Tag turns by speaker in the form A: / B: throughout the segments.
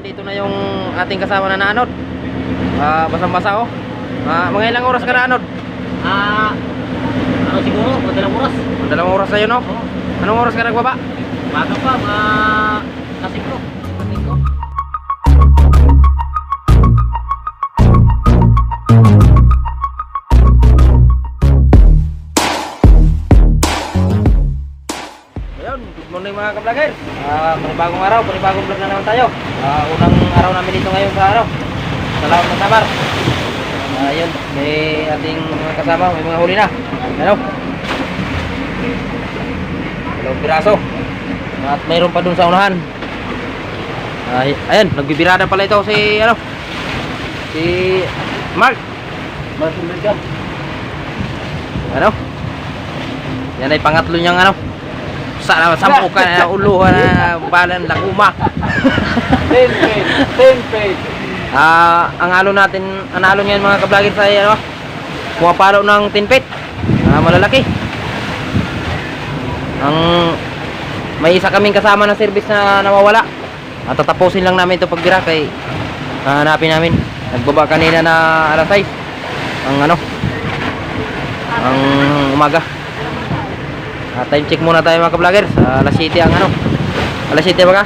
A: nandito na yung ating kasama na naanod. Ah, basang-basa oh. Ah, mga ilang oras ka na anod?
B: Ah, ano siguro? Madalang oras.
A: Dalawang oras na yun oh.
B: Oo.
A: Anong oras ka nagbaba?
B: Baga pa, mga kasing ko. Kasing ko.
A: Ayun, good morning mga ka-vlogger. Ah, panibagong araw, panibagong vlog na naman tayo. Ah, unang araw namin dito ngayon sa araw. Sa Laot ng Samar. Ayun, may ating mga kasama, may mga huli na. Ano? Dalawang piraso. At mayroon pa dun sa unahan. Ay, ayan, nagbibirada pala ito si ano? Si Mark.
B: Mark Umbergan.
A: Ano? Yan ay pangatlo niyang ano? Sa sampu ka na uluhan na balan lakuma.
B: 10 page. 10 page.
A: Ah, ang alo natin, ang alo ngayon mga ka-vlogger sa ano? Pumapalo ng 10 feet. Ah, malalaki. Ang may isa kaming kasama na service na nawawala. At tatapusin lang namin ito pagbira kay hahanapin namin. Nagbaba kanina na alas 6. Ang ano? Ang umaga. Ah, time check muna tayo mga ka-vlogger. Sa alas 7 ang ano? Alas 7 ba ka?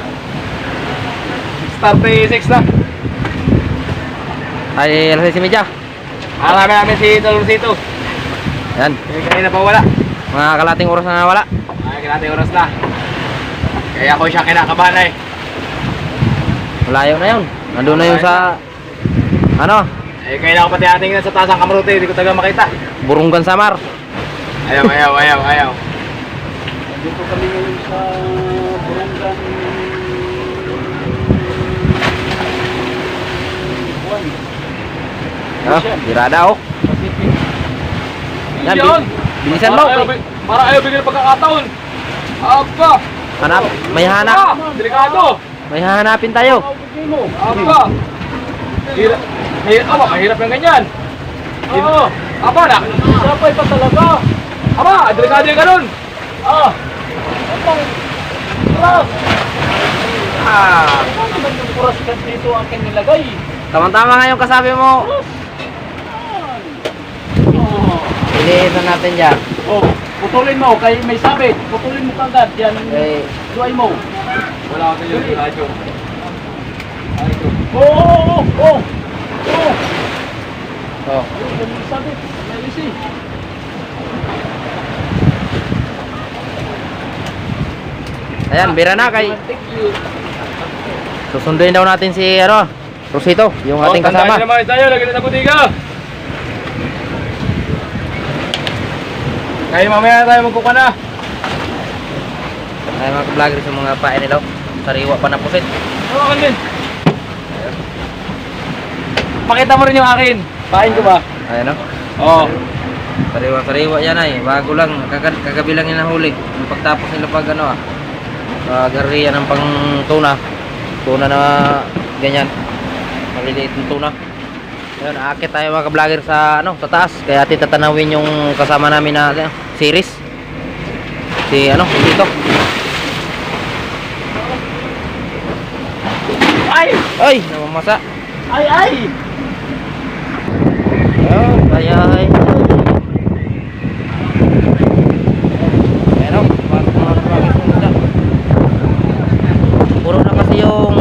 B: Start 6 na.
A: Ay, alas 6 media.
B: Alami namin si Dolorcito.
A: Yan.
B: Kaya kanina pa wala.
A: Mga kalating oras na nawala.
B: Ay, kinatay oras na. Kaya ako siya kinakabahan eh.
A: Malayo na yun. Nandun na yun sa ano,
B: Eh, kaya ako pati ating sa taas ng kamarute, hindi ko taga makita.
A: Burunggan Samar.
B: Ayaw, ayaw, ayaw, ayaw.
C: Dito kami ngayon sa Burungan Buwan.
A: Ah, birada oh.
C: Pacific.
A: Yan,
B: Yun!
A: bi- bilisan mo.
B: Para ayaw, bi- para ayaw bigyan ng pagkakataon. Aba!
A: Hanap, may hanap.
B: Delikado!
A: May hahanapin tayo.
B: Aba! Hirap, hirap, aba, mahirap yung ganyan. Oo. Aba, na.
C: Sabay pa talaga.
B: Aba, delikado yung ganun.
C: Ah! Abang! Kuras!
B: Ah.
C: Ano naman yung ka dito ang aking nilagay?
A: Tama-tama nga yung kasabi mo.
C: Oh.
A: Iliisan natin dyan.
C: oh, putulin mo kay may sabit. Putulin mo kagad yan.
A: Eh,
C: Luay mo.
B: Wala ako sa iyo, radyo.
C: Oh, oh, oh, oh. Oh.
A: oh.
C: May sabit. May lisi.
A: Ayan, bira na kay susunduin daw natin si ano, Rosito, yung ating kasama.
B: Nyo naman tayo, lagi na butika. Kaya mamaya tayo magkuka na.
A: Ay mga vlogger sa mga pain nila. Sariwa pa na pusit.
B: Ano akin din? Pakita mo rin yung akin. Pain ko ba?
A: Ayan oh.
B: Oo.
A: Sariwa-sariwa yan ay. Bago lang, kaka- kagabi lang yung nahuli. Pagtapos nila pag ano ah. Pag-area ng pang tuna. Tuna na ganyan. Maliliit ng tuna. Ayun, aakit tayo mga ka-vlogger sa ano, sa taas. Kaya atin tatanawin yung kasama namin na ano, series. Si ano, dito.
C: Ay!
A: Ay, namamasa.
C: Ay, ay!
A: Ayun, kaya ay. Pero, mga mga ka-vlogger kung saan. Puro na kasi yung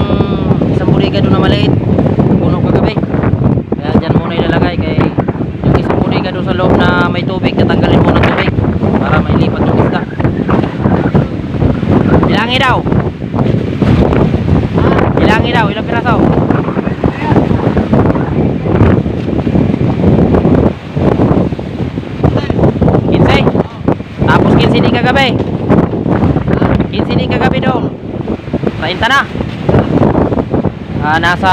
A: isang buliga doon na maliit. Puno kagabi. Kaya dyan muna ilalagay kay yung isang buliga doon sa loob na may tubig, tatanggalin muna ng tubig para mailipat yung isda. Bilangi daw. Bilangi daw, ilang piraso? Kinsay? Tapos 15 din kagabi. 15 din kagabi doon. Tainta na. Ah, nasa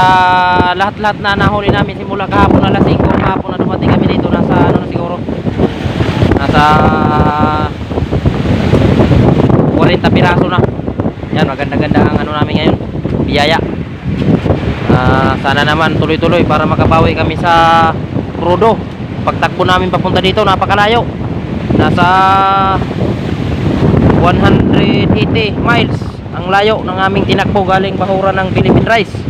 A: lahat-lahat na nahuli namin simula kahapon alas 5 kahapon na dumating kami dito nasa ano na siguro nasa 40 piraso na. Yan maganda-ganda ang ano namin ngayon biyaya. Ah, sana naman tuloy-tuloy para makabawi kami sa crudo pagtakbo namin papunta dito napakalayo. Nasa 180 miles ang layo ng aming tinakbo galing Bahura ng Philippine Rice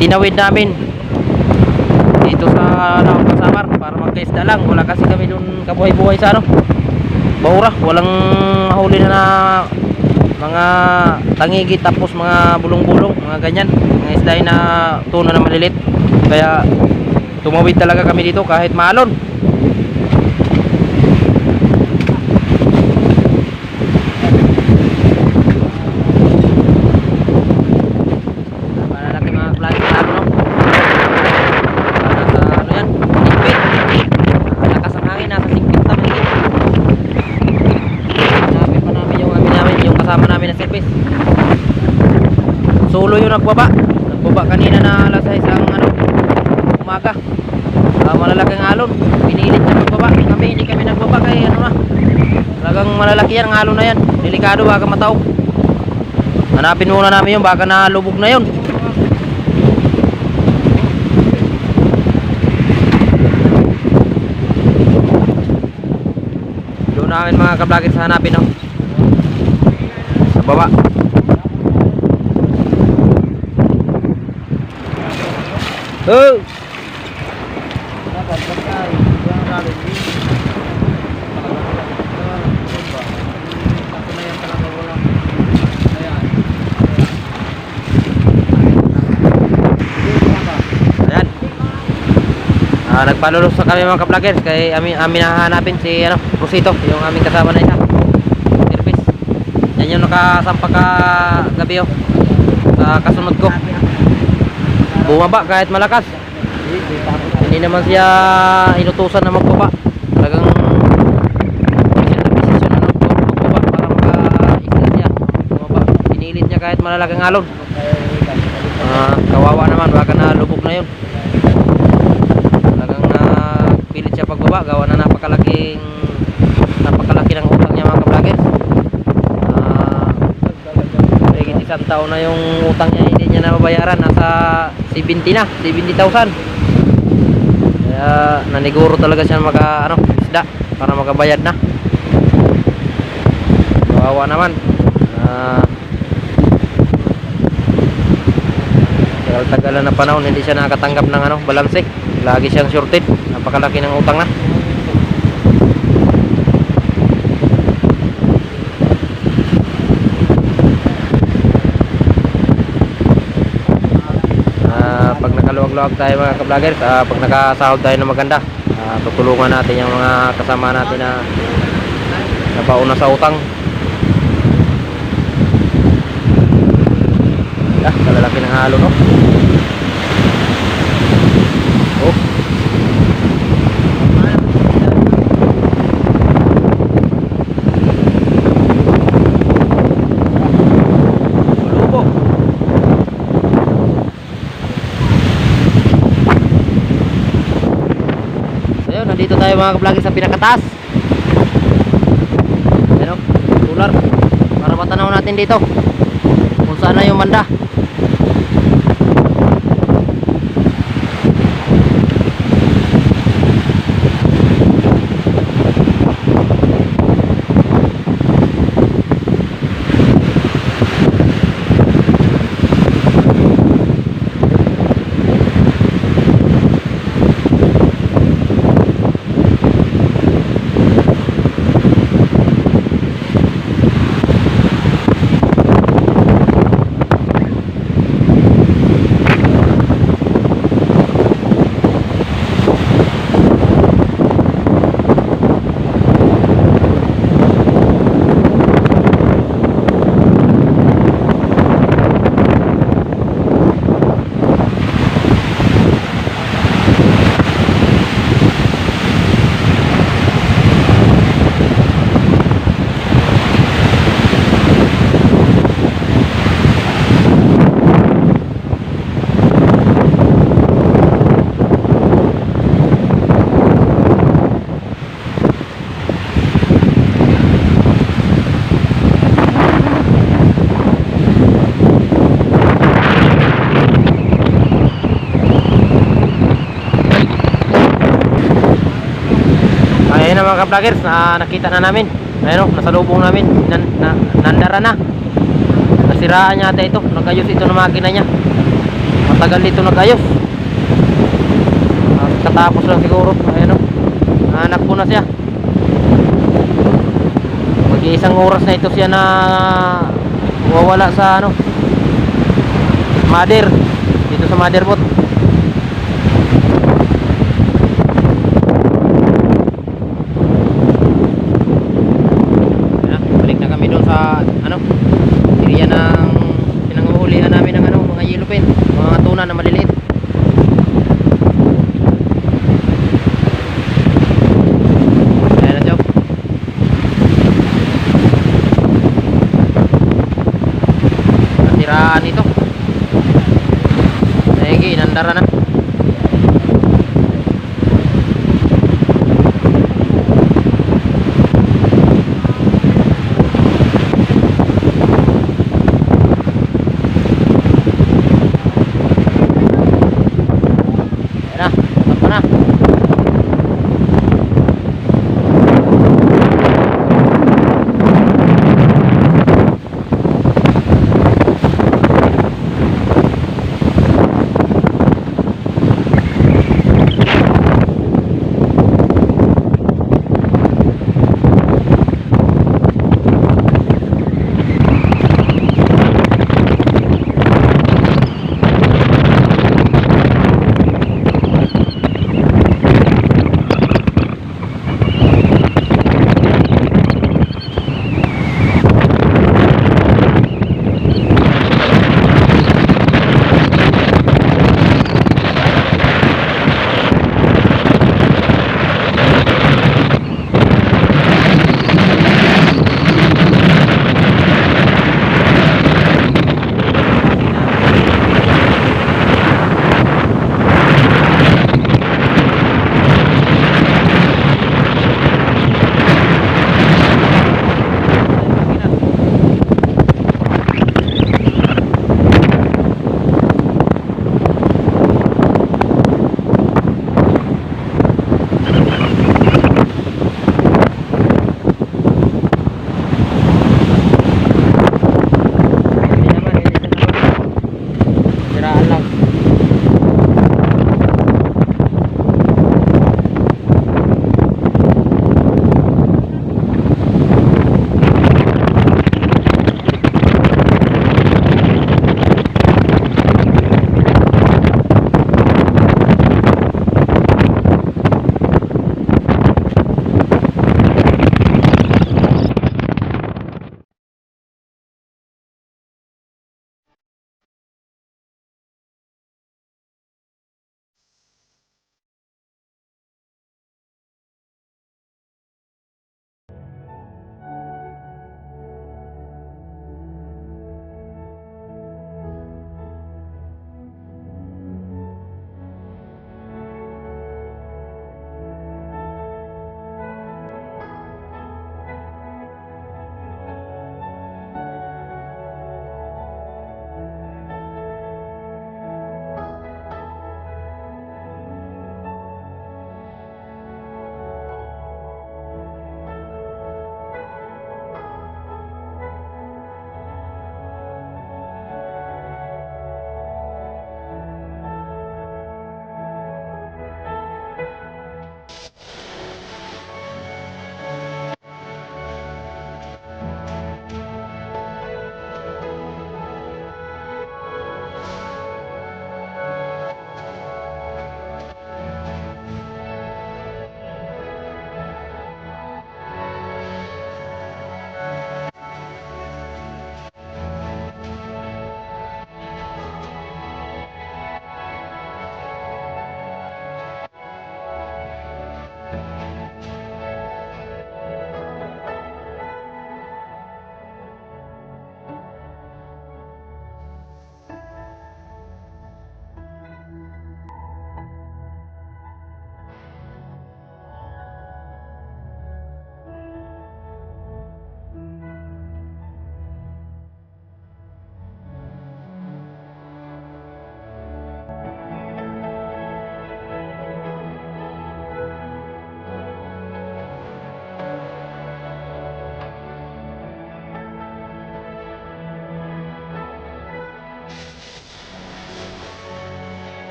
A: tinawid namin dito sa ano, Kasamar para magkaisda lang. Wala kasi kami doon kabuhay-buhay sa ano. Bahura, walang huli na, na mga tangigi tapos mga bulong-bulong, mga ganyan. Mga isda na tuna na malilit. Kaya tumawid talaga kami dito kahit maalon. Malalaki mga klase sa ano, no? Nasa ano yan, Singpit. Ah, lakas ang hangin, nasa Singpit kami. Sabi pa namin yung amin namin, yung kasama namin na service. Solo yung nagbaba. Nagbaba kanina na alas 6 ang ano, umaga. Ah, malalaking alon. Pinilit niya magbaba. Kami, hindi kami nagbaba kay ano na. Talagang malalaki yan, ang alon na yan. Delikado, baka mataog. Hanapin muna namin yun, baka nalubog na yun. Doon namin mga kablagin sa hanapin no? Baba Oh! Ayan. Ah, nagpalulos na kami mga ka-vloggers kay amin amin hahanapin si ano, Rosito, yung aming kasama na isa. Yan yung nakasampa ka gabi oh. Sa kasunod ko. Bumaba kahit malakas. Hindi naman siya inutusan na magbaba. Talagang na kahit malalaking alon. Ah, kawawa naman, baka nalubog na yun. Talagang napilit siya pagbaba, gawa na napakalaking napakalaki ng utang niya mga ka-vloggers. Ah, Higit isang taon na yung utang niya, hindi niya nababayaran, nasa 70 na, 70,000. Kaya naniguro talaga siya maka ano, isda para makabayad na. Kawawa naman. Ah, Tagal-tagalan na panahon hindi siya nakatanggap ng ano, balanse. Lagi siyang shorted. Napakalaki ng utang na. Pag nakaluwag-luwag tayo mga ka-vloggers, ah, pag nakasahod tayo ng maganda, ah, tutulungan natin yung mga kasama natin na napauna sa utang. Ah, kalalaki ng halo, no? Nandito tayo mga kablagi sa pinakataas. Ayan o, solar. Para matanaw natin dito. Kung saan na yung banda. Na mga ka-vloggers, na nakita na namin. Ayun o, nasa lubong namin. Nan, na, nandara na. Nasiraan niya ata ito. Nagayos ito ng makina niya. matagal dito nagayos. Ah, Katapos lang siguro. Ayan o. Nahanap ko na siya. Mag-iisang oras na ito siya na wawala sa ano. Mother. Dito sa mother boat. Ayan, balik na kami doon sa ano area ng pinanguhulihan namin ng ano mga yellow pen mga tuna na maliliit. Ayan na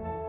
A: thank you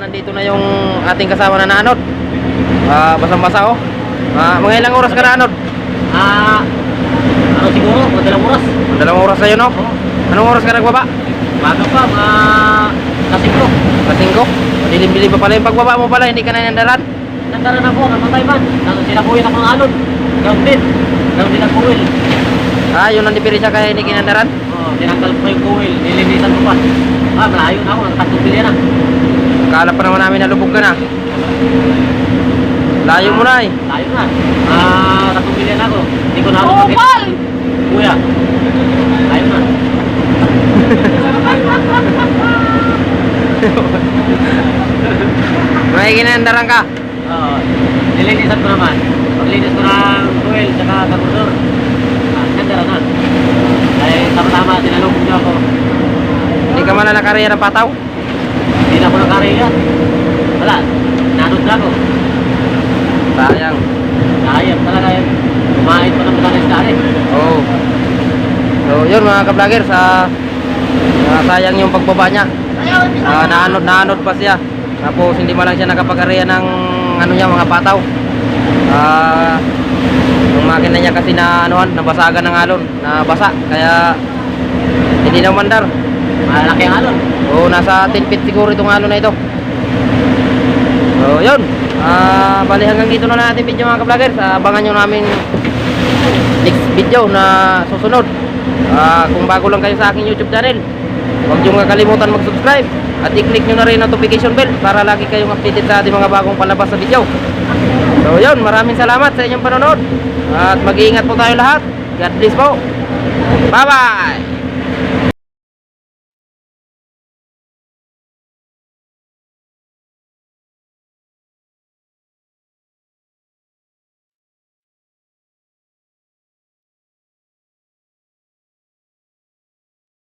A: nandito na yung ating kasama na naanod. Ah, basang-basa oh. Ah, mga ilang oras ka naanod?
C: Ah, ano siguro? Madalang oras.
A: Dalawang oras sa'yo, no? Anong oras ka nagbaba?
C: Baga pa, mga kasing ko.
A: Kasingko? Madilim-dilim pa pala yung pagbaba mo pala, hindi ka na nandaran.
C: Nandaran ako, namatay man. Nang sinabuhin ako ng. Gawin din. Gawin din ang kuwil.
A: Ah, yun ang diferensya kaya hindi kinandaran.
C: Oo, tinanggal ko pa yung kuwil. Nilinisan ko pa. Ah, malayo na ako. Ang bilya na.
A: Kala pa naman namin nalubog ka na. Layo mo na eh.
C: Layo na. Ah, tatlong bilya na ako. Hindi ko na ako makita. Kuya. Layo na.
A: May kinandaran ka.
C: Oo. Nilinisan ko naman. Paglinis ko ng kuwil tsaka kabusor. Ah, nandaran na. Ay, tama-tama. Tinalubog niyo ako.
A: Hindi ka man na nakariya ng pataw.
C: Hindi na ako nakariya. Wala. Nanod na ako.
A: Sayang.
C: Sayang talaga yun. Kumain pa ng matalis dali.
A: Oo. Oh. So, yun mga ka-vlogger, sa ah, sayang yung pagbaba niya. Ah, naanod, naanod pa siya. Tapos hindi man lang siya nakapag-area ng ano niya, mga pataw. Ah, yung makina niya kasi na anuhan, nabasagan ng alon, nabasa. Kaya hindi na umandar.
C: Malaki ang alon.
A: Oo, nasa 10 feet siguro itong alon na ito. So, yun. Ah, bali hanggang dito na natin video mga ka-vlogger. Abangan nyo namin next video na susunod. Ah, kung bago lang kayo sa aking YouTube channel, huwag nyo kakalimutan mag-subscribe at i-click nyo na rin notification bell para lagi kayong updated sa ating mga bagong palabas na video. So yun, maraming salamat sa inyong panonood at mag-iingat po tayo lahat. God bless po. Bye-bye!